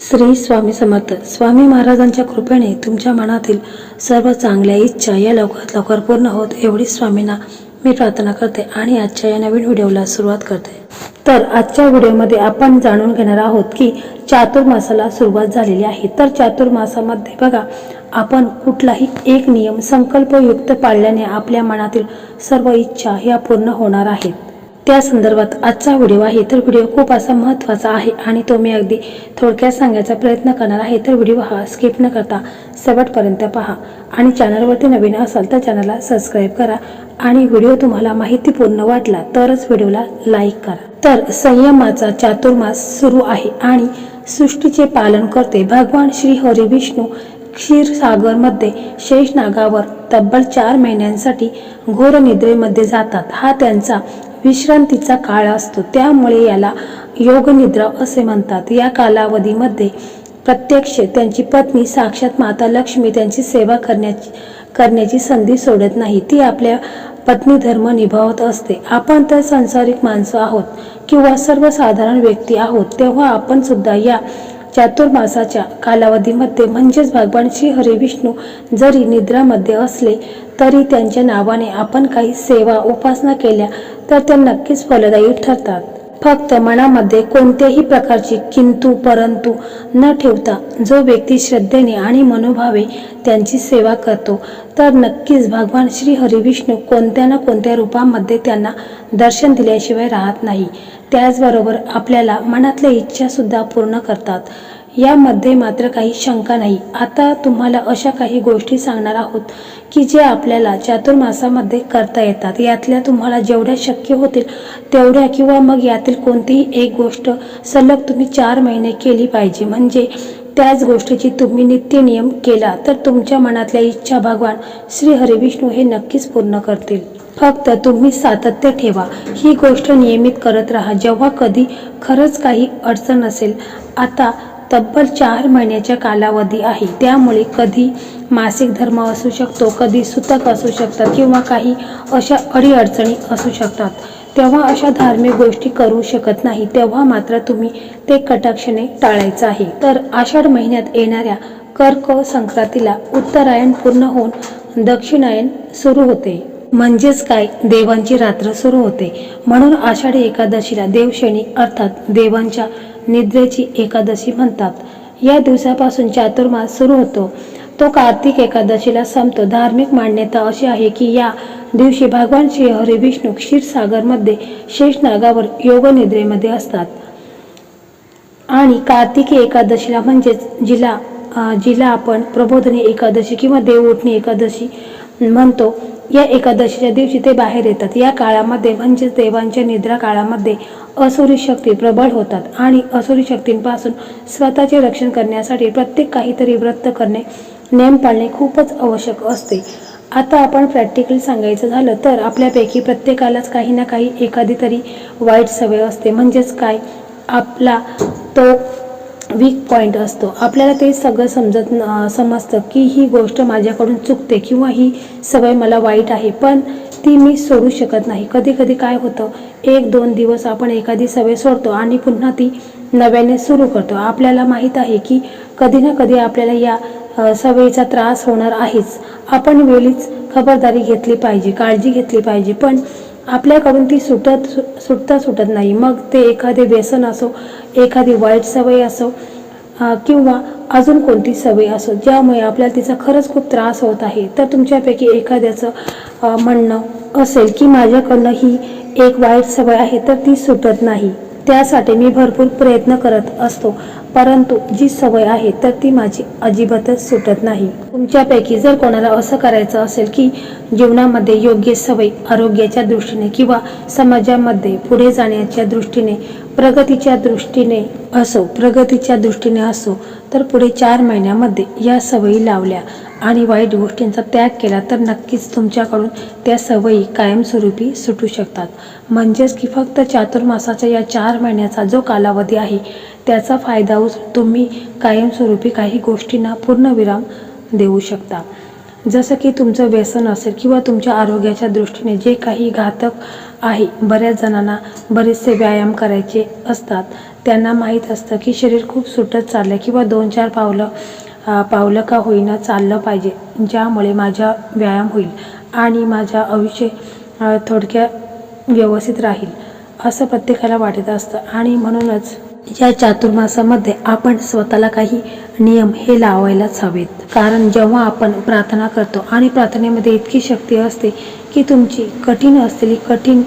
श्री स्वामी समर्थ. स्वामी महाराजांच्या कृपेने तुमच्या मनातील सर्व चांगल्या इच्छा या लवकरात लवकर पूर्ण होत एवढी स्वामींना मी प्रार्थना करते आणि आजच्या या नवीन व्हिडिओला सुरुवात करते. तर आजच्या व्हिडिओमध्ये आपण जाणून घेणार आहोत की चातुर्मासाला सुरुवात झालेली आहे. तर चातुर्मासामध्ये बघा आपण कुठलाही एक नियम संकल्पयुक्त पाळल्याने आपल्या मनातील सर्व इच्छा ह्या पूर्ण होणार आहेत. त्या संदर्भात आजचा व्हिडिओ आहे. तर व्हिडिओ खूप असा महत्त्वाचा आहे आणि तो मी अगदी थोडक्यात सांगायचा प्रयत्न करणार आहे. तर व्हिडिओ हा स्किप न करता शेवटपर्यंत पहा. आणि चॅनलवरती नवीन असाल तर चॅनलला सबस्क्राईब करा. आणि व्हिडिओ तुम्हाला माहितीपूर्ण वाटला तरच व्हिडिओला लाईक करा. तर संयमाचा चातुर्मास सुरू आहे आणि सृष्टीचे पालन करते भगवान श्री हरी विष्णू क्षीरसागरमध्ये शेषनागावर तब्बल चार महिन्यांसाठी घोर निद्रेमध्ये जातात. हा त्यांचा विश्रांतीचा काळ असतो. त्यामुळे याला योगनिद्रा असे म्हणतात. या कालावधीमध्ये प्रत्यक्ष त्यांची पत्नी साक्षात माता लक्ष्मी त्यांची सेवा करण्याची करण्याची संधी सोडत नाही. ती आपल्या पत्नी धर्म निभावत असते. आपण तर संसारिक माणसं आहोत किंवा सर्वसाधारण व्यक्ती आहोत. तेव्हा आपण सुद्धा या चातुर्मासाच्या कालावधीमध्ये म्हणजेच भगवान श्री हरिविष्णू जरी निद्रामध्ये असले तरी त्यांच्या नावाने आपण काही सेवा उपासना केल्या तर त्या नक्कीच फलदायी ठरतात. फक्त मनामध्ये कोणत्याही प्रकारची किंतु परंतु न ठेवता जो व्यक्ती श्रद्धेने आणि मनोभावे त्यांची सेवा करतो तर नक्कीच भगवान श्री हरिविष्णू कोणत्या ना कोणत्या रूपामध्ये त्यांना दर्शन दिल्याशिवाय राहत नाही. त्याचबरोबर आपल्याला मनातल्या इच्छासुद्धा पूर्ण करतात. यामध्ये मात्र काही शंका नाही. आता तुम्हाला अशा काही गोष्टी सांगणार आहोत की जे आपल्याला चातुर्मासामध्ये करता येतात. यातल्या तुम्हाला जेवढ्या शक्य होतील तेवढ्या किंवा मग यातील कोणतीही एक गोष्ट सलग तुम्ही चार महिने केली पाहिजे. म्हणजे त्याच गोष्टीची तुम्ही नित्य नियम केला तर तुमच्या मनातल्या इच्छा भगवान श्री हरिविष्णू हे नक्कीच पूर्ण करतील. फक्त तुम्ही सातत्य ठेवा. ही गोष्ट नियमित करत राहा. जेव्हा कधी खरंच काही अडचण असेल आता तब्बल चार महिन्याच्या कालावधी आहे. त्यामुळे कधी मासिक धर्म असू शकतो कधी सुतक असू शकतात किंवा काही अशा अडीअडचणी असू शकतात. तेव्हा अशा धार्मिक गोष्टी करू शकत नाही. तेव्हा मात्र तुम्ही ते कटाक्षने टाळायचं आहे. तर आषाढ महिन्यात येणाऱ्या कर्क संक्रांतीला उत्तरायण पूर्ण होऊन दक्षिणायन सुरू होते. म्हणजेच काय? देवांची रात्र सुरू होते. म्हणून आषाढी एकादशीला देवशनी अर्थात देवांच्या निद्रेची एकादशी म्हणतात. या दिवसापासून चातुर्मास सुरू होतो. तो कार्तिक एकादशीला संपतो. धार्मिक मान्यता अशी आहे की या दिवशी भगवान श्री हरी विष्णू क्षीरसागरमध्ये शेषनागावर योगनिद्रेमध्ये असतात. आणि कार्तिकी एकादशीला म्हणजेच जिला जिला आपण प्रबोधनी एकादशी किंवा देवउठणी एकादशी म्हणतो. या एकादशीच्या दिवशी ते बाहेर येतात. या काळामध्ये म्हणजेच देवांच्या निद्रा काळामध्ये असुरी शक्ती प्रबळ होतात आणि असुरी शक्तींपासून स्वतःचे रक्षण करण्यासाठी प्रत्येक काहीतरी व्रत करणे नेम पाळणे खूपच आवश्यक असते. आता आपण प्रॅक्टिकली सांगायचं झालं तर आपल्यापैकी प्रत्येकालाच काही ना काही एखादी तरी वाईट सवय असते. म्हणजेच काय? आपला तो वीक पॉईंट असतो. आपल्याला ते सगळं समजत न- समजतं की ही गोष्ट माझ्याकडून चुकते किंवा ही सवय मला वाईट आहे पण ती मी सोडू शकत नाही. कधी कधी काय होतं एक दोन दिवस आपण एखादी सवय सोडतो आणि पुन्हा ती नव्याने सुरू करतो. आपल्याला माहीत आहे की कधी ना कधी आपल्याला या सवयीचा त्रास होणार आहेच. आपण वेळीच खबरदारी घेतली पाहिजे काळजी घेतली पाहिजे पण आपल्याकडून ती सुटत सु- सुटता सुटत नाही. मग ते एखादे व्यसन असो एखादी वाईट सवय असो किंवा अजून कोणती सवय असो ज्यामुळे आपल्याला तिचा खरंच खूप त्रास होत आहे तर तुमच्यापैकी एखाद्याचं म्हणणं असेल की माझ्याकडनं ही एक वाईट सवय आहे तर ती सुटत नाही. त्यासाठी मी भरपूर प्रयत्न करत असतो. परंतु जी सवय आहे तर ती माझी अजिबातच सुटत नाही. तुमच्यापैकी जर कोणाला असं करायचं असेल की जीवनामध्ये योग्य सवय आरोग्याच्या दृष्टीने किंवा समाजामध्ये पुढे जाण्याच्या दृष्टीने प्रगतीच्या दृष्टीने असो प्रगतीच्या दृष्टीने असो तर पुढे चार महिन्यामध्ये या सवयी लावल्या आणि वाईट गोष्टींचा त्याग केला तर नक्कीच तुमच्याकडून त्या सवयी कायमस्वरूपी सुटू शकतात. म्हणजेच की फक्त चातुर्मासाच्या या चार महिन्याचा जो कालावधी आहे त्याचा फायदा उचलून तुम्ही कायमस्वरूपी काही गोष्टींना पूर्णविराम देऊ शकता. जसं की तुमचं व्यसन असेल किंवा तुमच्या आरोग्याच्या दृष्टीने जे काही घातक आहे बऱ्याच जणांना बरेचसे व्यायाम करायचे असतात. त्यांना माहीत असतं की शरीर खूप सुटत चाललं किंवा दोन चार पावलं पावलं का होईना चाललं पाहिजे ज्यामुळे माझा व्यायाम होईल आणि माझा आयुष्य थोडक्या व्यवस्थित राहील असं प्रत्येकाला वाटत असतं. आणि म्हणूनच या चातुर्मासामध्ये आपण स्वतःला काही नियम हे लावायलाच हवेत. कारण जेव्हा आपण प्रार्थना करतो आणि प्रार्थनेमध्ये इतकी शक्ती असते की तुमची कठीण असलेली कठीण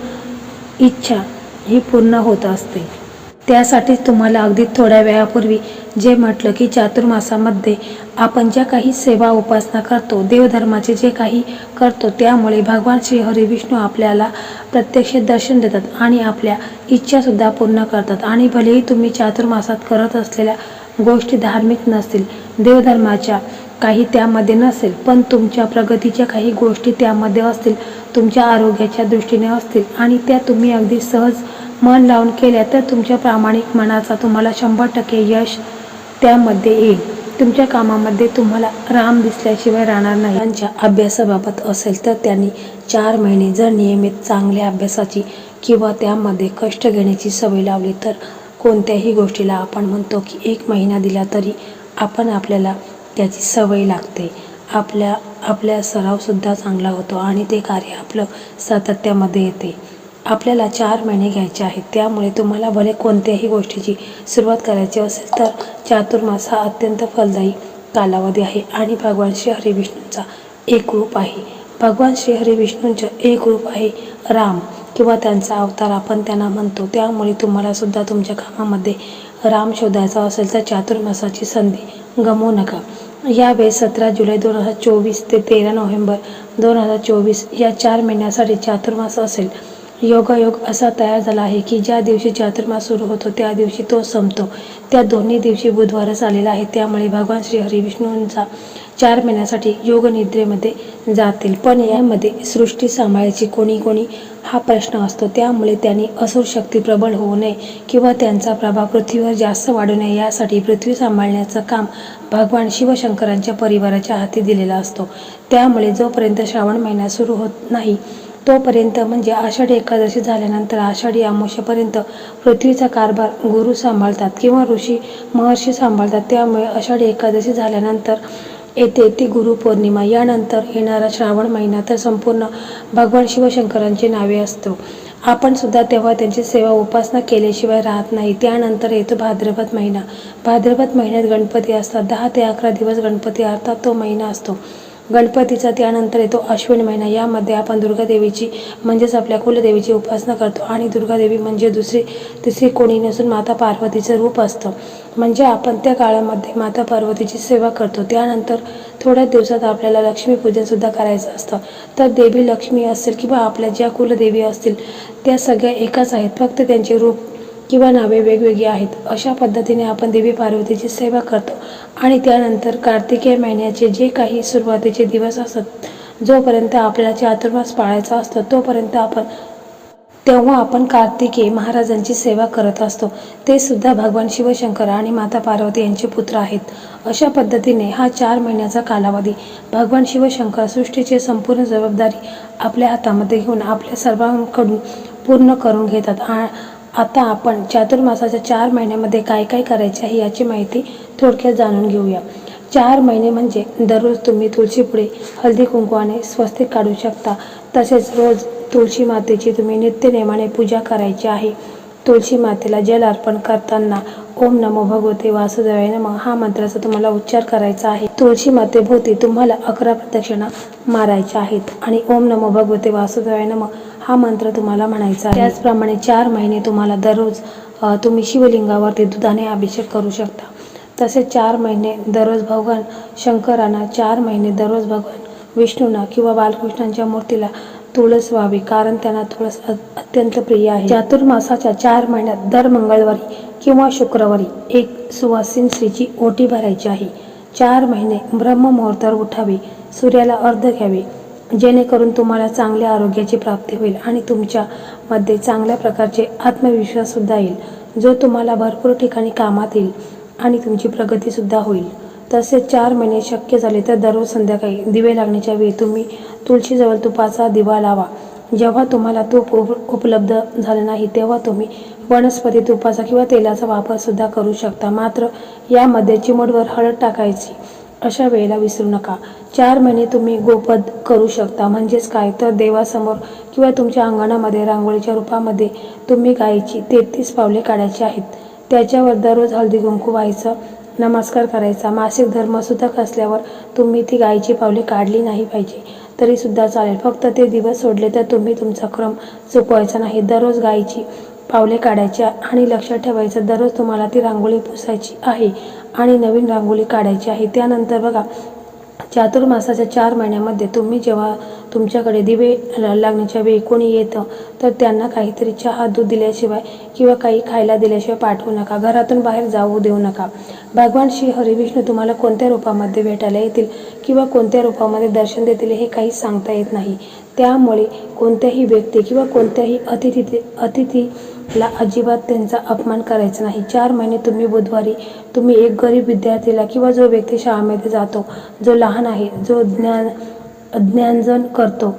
इच्छा ही पूर्ण होत असते. त्यासाठीच तुम्हाला अगदी थोड्या वेळापूर्वी जे म्हटलं की चातुर्मासामध्ये आपण ज्या काही सेवा उपासना करतो देवधर्माचे जे काही करतो त्यामुळे भगवान श्री हरिविष्णू आपल्याला प्रत्यक्ष दर्शन देतात आणि आपल्या इच्छासुद्धा पूर्ण करतात. आणि भलेही तुम्ही चातुर्मासात करत असलेल्या गोष्टी धार्मिक नसतील देवधर्माच्या काही त्यामध्ये नसेल पण तुमच्या प्रगतीच्या काही गोष्टी त्यामध्ये असतील तुमच्या आरोग्याच्या दृष्टीने असतील आणि त्या तुम्ही अगदी सहज मन लावून केल्या तर तुमच्या प्रामाणिक मनाचा तुम्हाला शंभर टक्के यश त्यामध्ये येईल. तुमच्या कामामध्ये तुम्हाला राम दिसल्याशिवाय राहणार नाही. त्यांच्या अभ्यासाबाबत असेल तर त्यांनी चार महिने जर नियमित चांगल्या अभ्यासाची किंवा त्यामध्ये कष्ट घेण्याची सवय लावली तर कोणत्याही गोष्टीला आपण म्हणतो की एक महिना दिला तरी आपण आपल्याला त्याची सवय लागते. आपल्या आपल्या सरावसुद्धा चांगला होतो आणि ते कार्य आपलं सातत्यामध्ये येते. आपल्याला चार महिने घ्यायचे आहेत. त्यामुळे तुम्हाला भले कोणत्याही गोष्टीची सुरुवात करायची असेल तर चातुर्मास हा अत्यंत फलदायी कालावधी आहे आणि भगवान श्री हरी विष्णूंचा एक रूप आहे. भगवान श्री हरी विष्णूंचं एक रूप आहे राम किंवा त्यांचा अवतार आपण त्यांना म्हणतो. त्यामुळे तुम्हाला सुद्धा तुमच्या कामामध्ये राम शोधायचा असेल तर चातुर्मासाची संधी गमवू नका. यावेळेस सतरा जुलै दोन हजार चोवीस ते तेरा नोव्हेंबर दोन हजार चोवीस या चार महिन्यासाठी चातुर्मास असेल. योगायोग असा तयार झाला आहे की ज्या दिवशी चातुर्मास सुरू होतो त्या दिवशी तो संपतो. त्या दोन्ही दिवशी बुधवारच आलेला आहे. त्यामुळे भगवान श्री हरिविष्णूंचा चार महिन्यासाठी योग निद्रेमध्ये जातील. पण यामध्ये सृष्टी सांभाळायची कोणी कोणी हा प्रश्न असतो. त्यामुळे त्यांनी असुर शक्ती प्रबळ होऊ नये किंवा त्यांचा प्रभाव पृथ्वीवर जास्त वाढू नये यासाठी पृथ्वी सांभाळण्याचं काम भगवान शिवशंकरांच्या परिवाराच्या हाती दिलेला असतो. त्यामुळे जोपर्यंत श्रावण महिना सुरू होत नाही तोपर्यंत म्हणजे आषाढी एकादशी झाल्यानंतर आषाढी अमावस्येपर्यंत पृथ्वीचा कारभार गुरु सांभाळतात किंवा ऋषी महर्षी सांभाळतात. त्यामुळे आषाढी एकादशी झाल्यानंतर येते ती गुरुपौर्णिमा यानंतर येणारा श्रावण महिना तर संपूर्ण भगवान शिवशंकरांची नावे असतो. आपण सुद्धा तेव्हा त्यांची सेवा उपासना केल्याशिवाय राहत नाही. त्यानंतर येतो भाद्रपद महिना. भाद्रपद महिन्यात गणपती असतात. दहा ते अकरा दिवस गणपती अर्थात तो महिना असतो. गणपतीचा त्यानंतर येतो अश्विन महिना. यामध्ये आपण दुर्गादेवीची म्हणजेच आपल्या कुलदेवीची उपासना करतो आणि दुर्गादेवी म्हणजे दुसरी तिसरी कोणी नसून माता पार्वतीचं रूप असतं. म्हणजे आपण त्या काळामध्ये माता पार्वतीची सेवा करतो. त्यानंतर थोड्याच दिवसात आपल्याला लक्ष्मीपूजनसुद्धा करायचं असतं. तर देवी लक्ष्मी असेल किंवा आपल्या ज्या कुलदेवी असतील त्या सगळ्या एकाच आहेत. फक्त त्यांचे रूप किंवा नावे वेगवेगळी आहेत. अशा पद्धतीने आपण देवी पार्वतीची सेवा करतो. आणि त्यानंतर कार्तिकेय महिन्याचे जे काही सुरुवातीचे दिवस असतात जोपर्यंत आपल्याला चातुर्मास पाळायचा असतो तोपर्यंत आपण तेव्हा आपण कार्तिकेय महाराजांची सेवा करत असतो. ते सुद्धा भगवान शिवशंकर आणि माता पार्वती यांचे पुत्र आहेत. अशा पद्धतीने हा चार महिन्याचा कालावधी भगवान शिवशंकर सृष्टीची संपूर्ण जबाबदारी आपल्या हातामध्ये घेऊन आपल्या सर्वांकडून पूर्ण करून घेतात. आ आता आपण चातुर्मासाच्या चार महिन्यामध्ये काय काय करायचे आहे याची माहिती थोडक्यात जाणून घेऊया. चार महिने म्हणजे दररोज तुम्ही तुळशीपुढे हळदी कुंकवाने स्वस्तिक काढू शकता. तसेच रोज तुळशी मातेची तुम्ही नित्यनेमाने पूजा करायची आहे. तुळशी मातेला जल अर्पण करताना ओम नमो भगवते वासुदेवाय नम हा मंत्राचा तुम्हाला उच्चार करायचा आहे. तुळशी मातेभोवती तुम्हाला अकरा प्रदक्षिणा मारायच्या आहेत आणि ओम नमो भगवते वासुदेवाय नम हा मंत्र तुम्हाला म्हणायचा आहे. त्याचप्रमाणे चार महिने तुम्हाला दररोज तुम्ही शिवलिंगावरती दुधाने अभिषेक करू शकता. तसेच चार महिने दररोज भगवान शंकरांना चार महिने दररोज भगवान विष्णूंना किंवा बालकृष्णांच्या मूर्तीला तुळस व्हावी कारण त्यांना तुळस अत्यंत प्रिय आहे. चातुर्मासाच्या चार महिन्यात दर मंगळवारी किंवा शुक्रवारी एक सुवासीन स्त्रीची ओटी भरायची आहे. चार महिने ब्रह्ममुहूर्तावर उठावे सूर्याला अर्ध घ्यावे जेणेकरून तुम्हाला चांगल्या आरोग्याची प्राप्ती होईल आणि तुमच्यामध्ये चांगल्या प्रकारचे आत्मविश्वाससुद्धा येईल. जो तुम्हाला भरपूर ठिकाणी कामात येईल आणि तुमची प्रगतीसुद्धा होईल. तसेच चार महिने शक्य झाले तर दररोज संध्याकाळी दिवे लागण्याच्या वेळी तुम्ही तुळशीजवळ तुपाचा दिवा लावा. जेव्हा तुम्हाला तूप उप उपलब्ध झालं नाही तेव्हा तुम्ही वनस्पती तुपाचा किंवा तेलाचा वापरसुद्धा करू शकता. मात्र यामध्ये चिमूटभर हळद टाकायची. अशा वेळेला विसरू नका. चार महिने तुम्ही गोपद करू शकता. म्हणजेच काय? तर देवासमोर किंवा तुमच्या अंगणामध्ये रांगोळीच्या रूपामध्ये तुम्ही गायची तेहतीस पावले काढायची आहेत. त्याच्यावर दररोज हळदी कुंकू व्हायचं नमस्कार करायचा. मासिक धर्मसुद्धा असल्यावर तुम्ही ती गायची पावले काढली नाही पाहिजे. तरीसुद्धा चालेल. फक्त ते दिवस सोडले तर तुम्ही तुमचा क्रम चुकवायचा नाही. दररोज गायची पावले काढायचे आणि लक्षात ठेवायचं दररोज तुम्हाला ती रांगोळी पुसायची आहे आणि नवीन रांगोळी काढायची आहे. त्यानंतर बघा चातुर्मासाच्या चार महिन्यामध्ये तुम्ही जेव्हा तुमच्याकडे दिवे लागण्याच्या वेळी कोणी येतं तर त्यांना काहीतरी चहा दूध दिल्याशिवाय किंवा काही खायला दिल्याशिवाय पाठवू नका. घरातून बाहेर जाऊ देऊ नका. भगवान श्री हरिविष्णू तुम्हाला कोणत्या रूपामध्ये भेटायला येतील किंवा कोणत्या रूपामध्ये दर्शन देतील हे काही सांगता येत नाही. त्यामुळे कोणत्याही व्यक्ती किंवा कोणत्याही अतिथी अतिथीला अजिबात त्यांचा अपमान करायचा नाही. चार महिने तुम्ही बुधवारी तुम्ही एक गरीब विद्यार्थीला किंवा जो व्यक्ती शाळेमध्ये जातो जो लहान आहे जो ज्ञान ज्ञानजन करतो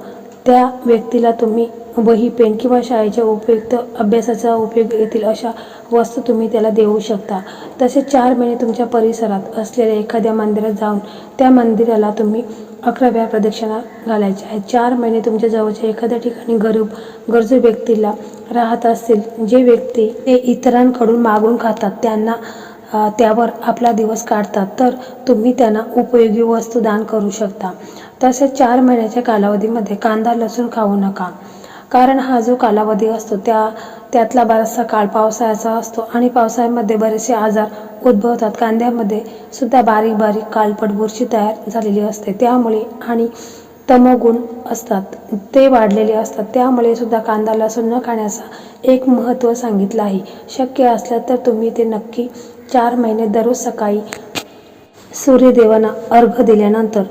त्या व्यक्तीला तुम्ही वही पेन किंवा शाळेच्या उपयुक्त अभ्यासाचा उपयोग येतील अशा वस्तू तुम्ही त्याला देऊ शकता. तसेच चार महिने तुमच्या परिसरात असलेल्या एखाद्या मंदिरात जाऊन त्या मंदिराला तुम्ही अकरा वेळा प्रदक्षिणा घालायच्या आहेत चार महिने तुमच्या जवळच्या एखाद्या ठिकाणी गरीब गरजू व्यक्तीला राहत असतील जे व्यक्ती ते इतरांकडून मागून खातात त्यांना त्यावर आपला दिवस काढतात तर तुम्ही त्यांना उपयोगी वस्तू दान करू शकता. तसेच चार महिन्याच्या कालावधीमध्ये कांदा लसूण खाऊ नका. कारण हा जो कालावधी असतो त्या त्यातला बराचसा काळ पावसाळ्याचा असतो आणि पावसाळ्यामध्ये बरेचसे आजार उद्भवतात. कांद्यामध्ये सुद्धा बारीक बारीक काळपट बुरशी तयार झालेली असते. त्यामुळे आणि तमोगुण असतात. ते वाढलेले असतात. त्यामुळे सुद्धा कांदा लसूण न खाण्याचा एक महत्त्व सांगितलं आहे. शक्य असलं तर तुम्ही ते नक्की चार महिने दररोज सकाळी सूर्यदेवांना अर्घ दिल्यानंतर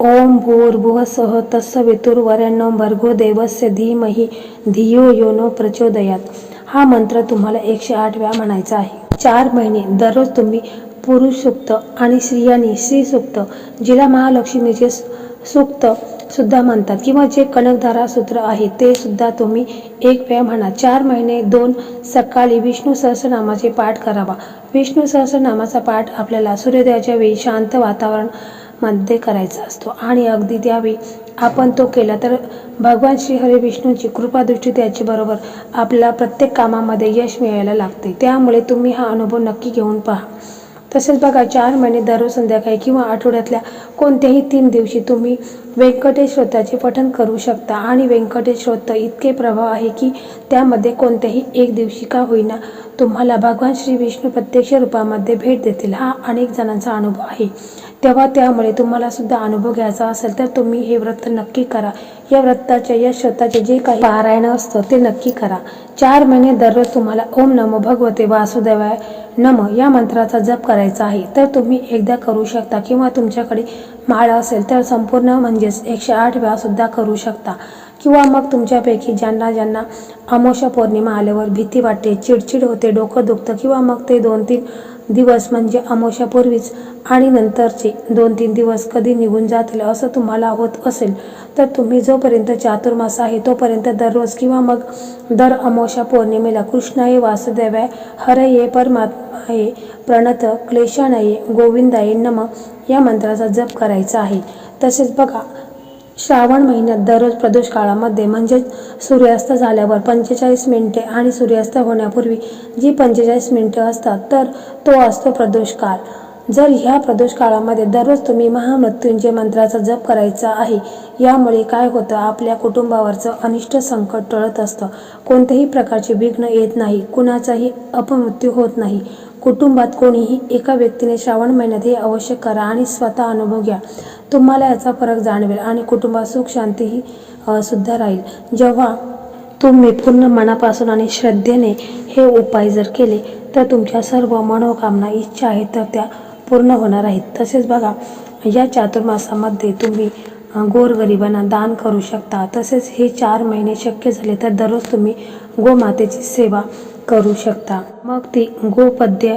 ओम भूर्भुवः सह तत्सवितुर्वरेण्यं भर्गो देवस्य धीमहि धियो यो नो प्रचोदयात। हा मंत्र तुम्हाला एकशे आठ वेळा म्हणायचा आहे. चार महिने दररोज तुम्ही पुरुष सुक्त आणि स्त्रियांनी श्री सुक्त जिला महालक्ष्मीचे सुक्त सुद्धा म्हणतात किंवा जे कनकधारा सूत्र आहे ते सुद्धा तुम्ही एक वेळ म्हणा. चार महिने दोन सकाळी विष्णू सहस्रनामाचे पाठ करावा. विष्णू सहस्रनामाचा पाठ आपल्याला सूर्योदयाच्या वेळी शांत वातावरण मध्ये करायचा असतो. आणि अगदी द्यावी. आपण तो केला तर भगवान श्री हरी विष्णूची कृपादृष्टी त्याची बरोबर आपल्या प्रत्येक कामामध्ये यश मिळायला लागते. त्यामुळे तुम्ही हा अनुभव नक्की घेऊन पहा. तसेच बघा चार महिने दररोज संध्याकाळी किंवा आठवड्यातल्या कोणत्याही तीन दिवशी तुम्ही व्यंकटेश पठन पठण करू शकता. आणि व्यंकटेश श्रोत इतके प्रभाव आहे की त्यामध्ये कोणत्याही एक दिवशी का होईना तुम्हाला भगवान श्री विष्णू प्रत्यक्ष रूपामध्ये भेट देतील. हा अनेक जणांचा अनुभव आहे. तेव्हा त्यामुळे तुम्हाला सुद्धा अनुभव घ्यायचा असेल तर तुम्ही हे व्रत नक्की करा. या व्रताच्या या श्रोताचे जे काही पारायण असतं ते नक्की करा. चार महिने दररोज तुम्हाला ओम नमो भगवते वासुदेवाय नम या मंत्राचा जप करायचा आहे. तर तुम्ही एकदा करू शकता किंवा तुमच्याकडे माळ असेल तर संपूर्ण म्हणजेच एकशे आठ वेळासुद्धा करू शकता. किंवा मग तुमच्यापैकी ज्यांना ज्यांना अमोशा पौर्णिमा आल्यावर भीती वाटते चिडचिड होते डोकं दुखतं किंवा मग ते दोन तीन दिवस म्हणजे अमावश्यापूर्वीच आणि नंतरचे दोन तीन दिवस कधी निघून जातील असं तुम्हाला होत असेल तर तुम्ही जोपर्यंत चातुर्मास आहे तोपर्यंत दररोज किंवा मग दर अमावस्या पौर्णिमेला कृष्णाय वासुदेवाय हरये परमात्माये प्रणत क्लेशानये गोविंदाये नम या मंत्राचा जप करायचा आहे. तसेच बघा श्रावण महिन्यात दररोज प्रदोष काळामध्ये म्हणजेच सूर्यास्त झाल्यावर पंचेचाळीस मिनिटे आणि सूर्यास्त होण्यापूर्वी जी पंचेचाळीस मिनिटे असतात तर तो असतो प्रदोष काळ जर ह्या प्रदोष काळामध्ये दररोज तुम्ही महामृत्युंजय मंत्राचा जप करायचा आहे यामुळे काय होतं आपल्या कुटुंबावरचं अनिष्ट संकट टळत असतं. कोणत्याही प्रकारचे विघ्न येत नाही कुणाचाही अपमृत्यू होत नाही. कुटुंबात कोणीही एका व्यक्तीने श्रावण महिन्यात हे अवश्य करा आणि स्वतः अनुभव घ्या. तुम्हाला याचा फरक जाणवेल आणि कुटुंबात सुख शांतीही सुद्धा राहील. जेव्हा तुम्ही पूर्ण मनापासून आणि श्रद्धेने हे उपाय जर केले तर तुमच्या सर्व मनोकामना इच्छा आहेत तर त्या पूर्ण होणार आहेत. तसेच बघा या चातुर्मासामध्ये तुम्ही गोरगरिबांना दान करू शकता. तसेच हे चार महिने शक्य झाले तर दररोज तुम्ही गोमातेची सेवा करू शकता. मग ती गोपद्य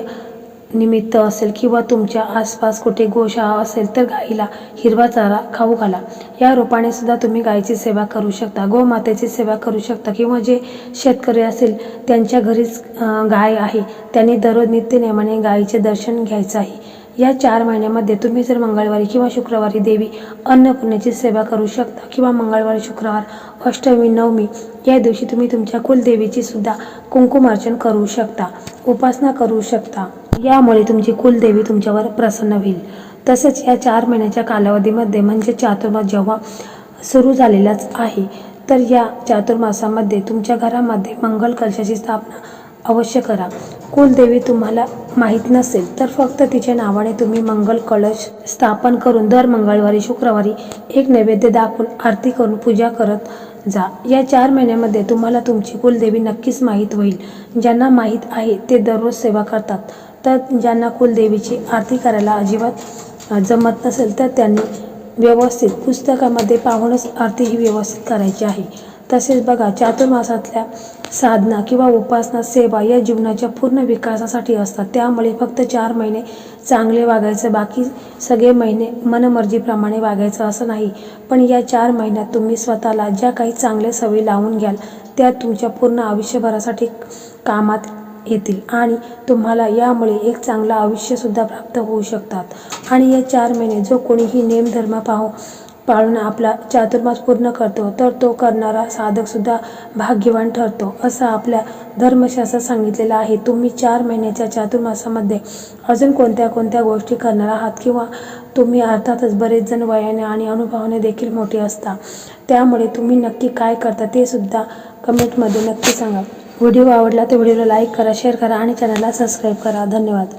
निमित्त असेल किंवा तुमच्या आसपास कुठे गोशाळा असेल तर गाईला हिरवा चारा खाऊ घाला. या रूपाने सुद्धा तुम्ही गायीची सेवा करू शकता गोमातेची सेवा करू शकता किंवा जे शेतकरी असेल त्यांच्या घरीच गाय आहे त्यांनी दररोज नित्यनेमाने गायीचे दर्शन घ्यायचं आहे या चार महिन्यामध्ये तुम्ही जर मंगळवारी किंवा शुक्रवारी देवी अन्नपूर्णेची सेवा करू शकता किंवा मंगळवारी शुक्रवार अष्टमी नवमी या दिवशी तुम्ही तुमच्या कुलदेवीची सुद्धा कुंकुमार्चन करू शकता उपासना करू शकता. यामुळे तुमची कुलदेवी तुमच्यावर प्रसन्न होईल. तसेच या चार महिन्याच्या कालावधीमध्ये म्हणजे चातुर्मास जेव्हा सुरू झालेलाच आहे तर या चातुर्मासामध्ये तुमच्या घरामध्ये मंगल कलशाची स्थापना अवश्य करा. कुलदेवी तुम्हाला माहीत नसेल तर फक्त तिच्या नावाने तुम्ही मंगल कलश स्थापन करून दर मंगळवारी शुक्रवारी एक नैवेद्य दाखवून आरती करून पूजा करत जा. या चार महिन्यामध्ये तुम्हाला तुमची कुलदेवी नक्कीच माहीत होईल. ज्यांना माहीत आहे ते दररोज सेवा करतात. तर ज्यांना कुलदेवीची आरती करायला अजिबात जमत नसेल तर त्यांनी व्यवस्थित पुस्तकामध्ये पाहूनच आरती ही व्यवस्थित करायची आहे. तसेच बघा चातुर्मासातल्या साधना किंवा उपासना सेवा या जीवनाच्या पूर्ण विकासासाठी असतात. त्यामुळे फक्त चार महिने चांगले वागायचं बाकी सगळे महिने मनमर्जीप्रमाणे वागायचं असं नाही. पण या चार महिन्यात तुम्ही स्वतःला ज्या काही चांगल्या सवयी लावून घ्याल त्या तुमच्या पूर्ण आयुष्यभरासाठी कामात येतील आणि तुम्हाला यामुळे एक चांगलं आयुष्यसुद्धा प्राप्त होऊ शकतात. आणि या चार महिने जो कोणीही नेमधर्म पाहू पाळून आपला चातुर्मास पूर्ण करतो तर तो करणारा साधकसुद्धा भाग्यवान ठरतो असं आपल्या धर्मशास्त्रात सांगितलेलं आहे. तुम्ही चार महिन्याच्या चातुर्मासामध्ये अजून कोणत्या कोणत्या गोष्टी करणार आहात? किंवा तुम्ही अर्थातच बरेच जण वयाने आणि अनुभवाने देखील मोठे असता. त्यामुळे तुम्ही नक्की काय करता ते सुद्धा कमेंटमध्ये नक्की सांगा. व्हिडिओ आवडला तर व्हिडिओला लाईक करा शेअर करा आणि चॅनलला सबस्क्राईब करा. धन्यवाद.